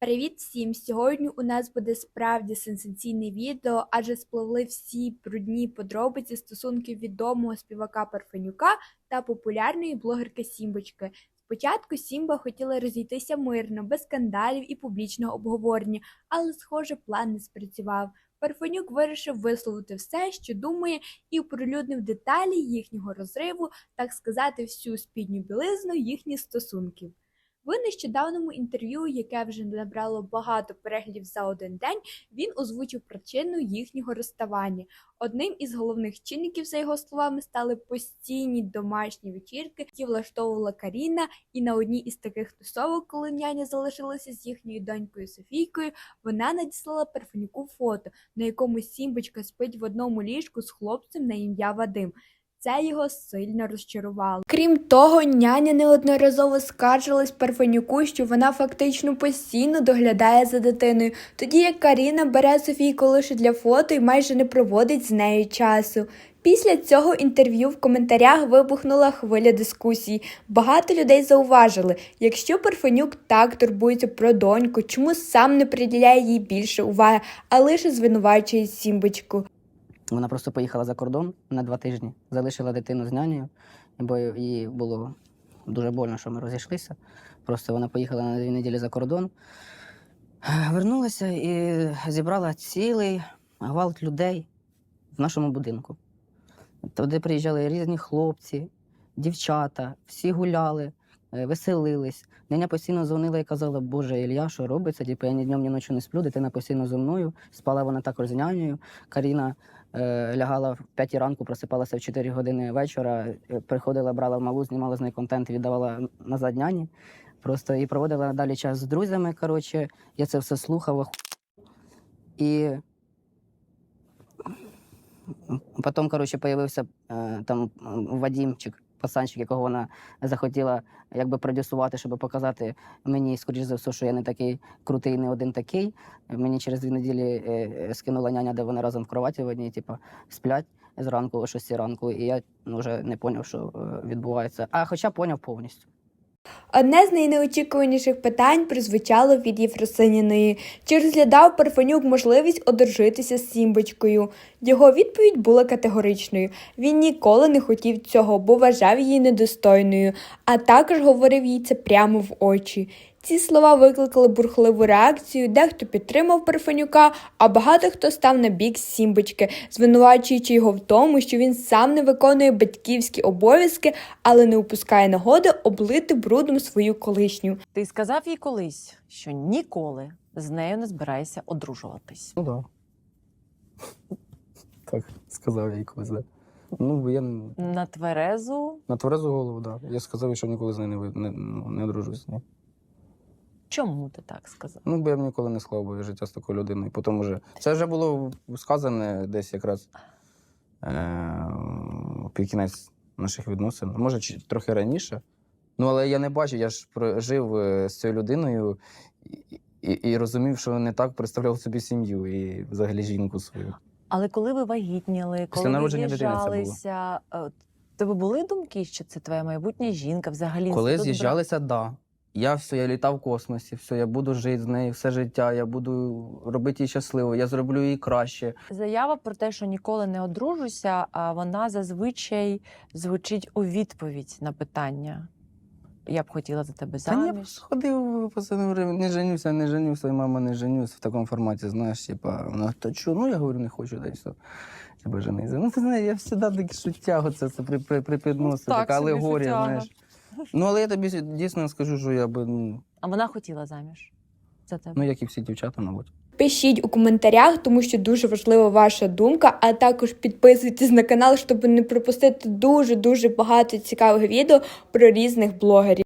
Привіт всім! Сьогодні у нас буде справді сенсаційне відео, адже спливли всі брудні подробиці стосунків відомого співака Парфенюка та популярної блогерки Сімбочки. Спочатку Сімба хотіла розійтися мирно, без скандалів і публічного обговорення, але, схоже, план не спрацював. Парфенюк вирішив висловити все, що думає, і оприлюднив деталі їхнього розриву, так сказати, всю спідню білизну їхніх стосунків. В нещодавньому інтерв'ю, яке вже набрало багато переглядів за один день, він озвучив причину їхнього розставання. Одним із головних чинників, за його словами, стали постійні домашні вечірки, які влаштовувала Каріна. І на одній із таких тусовок, коли няня залишилася з їхньою донькою Софійкою, вона надіслала Парфенюку фото, на якому Сімбочка спить в одному ліжку з хлопцем на ім'я Вадим. Це його сильно розчарувало. Крім того, няня неодноразово скаржилась Парфенюку, що вона фактично постійно доглядає за дитиною, тоді як Каріна бере Софійку лише для фото і майже не проводить з нею часу. Після цього інтерв'ю в коментарях вибухнула хвиля дискусій. Багато людей зауважили, якщо Парфенюк так турбується про доньку, чому сам не приділяє їй більше уваги, а лише звинувачує Сімбочку. Вона просто поїхала за кордон на два тижні, залишила дитину з нянею, бо їй було дуже больно, що ми розійшлися. Просто вона поїхала на дві неділі за кордон, вернулася і зібрала цілий гвалт людей в нашому будинку. Туди приїжджали різні хлопці, дівчата, всі гуляли, веселились. Няня постійно дзвонила і казала, Боже, Ілля, що робиться? Типу, я ні днем, ні ночі не сплю, дитина постійно зі мною. Спала вона також з нянею. Каріна е, лягала в 5 ранку, просипалася в 4 години вечора, е, приходила, брала малу, знімала з неї контент, віддавала назад няні. Просто і проводила далі час з друзями. Коротше, я це все слухав. І потім, коротше, появився е, там Вадімчик, пацанчик, якого вона захотіла якби продюсувати, щоб показати мені, скоріш за все, що я не такий крутий, не один такий. Мені через дві неділі е, е, скинула няня, де вони разом в кроваті в одній, типу, сплять зранку о 6 ранку, і я ну, вже не поняв, що е, відбувається. А хоча поняв повністю. Одне з найнеочікуваніших питань прозвучало від Єфросиніної. Чи розглядав Парфенюк можливість одружитися з Сімбочкою? Його відповідь була категоричною. Він ніколи не хотів цього, бо вважав її недостойною, а також говорив їй це прямо в очі. Ці слова викликали бурхливу реакцію, дехто підтримав Парфенюка, а багато хто став на бік Сімбочки, звинувачуючи його в тому, що він сам не виконує батьківські обов'язки, але не упускає нагоди облити брудом свою колишню. Ти сказав їй колись, що ніколи з нею не збираєшся одружуватись. Ну так. Да. Так, сказав я їй колись, да. Ну, бо я На тверезу. на тверезу голову, так. Да. Я сказав, що ніколи з нею не, не, ну, не одружусь. Ні. Чому ти так сказав? Ну, бо я б ніколи не склав би життя з такою людиною. Потім вже. Це вже було сказане десь якраз е- під кінець наших відносин. Може, чи- трохи раніше. Ну, але я не бачив, я ж жив е, з цією людиною і, і, і розумів, що не так представляв собі сім'ю і взагалі жінку свою. Але коли ви вагітніли, коли ви з'їжджалися, е, тебе були думки, що це твоя майбутня жінка, взагалі Коли з'їжджалися, так. Да. Я все, я літав в космосі, все, я буду жити з нею все життя, я буду робити її щасливою, я зроблю її краще. Заява про те, що ніколи не одружуся, а вона зазвичай звучить у відповідь на питання. Я б хотіла за тебе Та ні, заміж. сходив пацани, не женюся, не женюся, і мама не женюсь в такому форматі, знаєш, типа, вона то чу, ну я говорю, не хочу, все. Тебе жениться. Ну, ти знаєш, я завжди таке шуття, оце це при, при, припідноси, Ну, так така собі алегорія, шуттяга. знаєш. Ну, але я тобі дійсно скажу, що я би, ну, А вона хотіла заміж за тебе. ну, як і всі дівчата, мабуть. Пишіть у коментарях, тому що дуже важлива ваша думка, а також підписуйтесь на канал, щоб не пропустити дуже дуже багато цікавих відео про різних блогерів.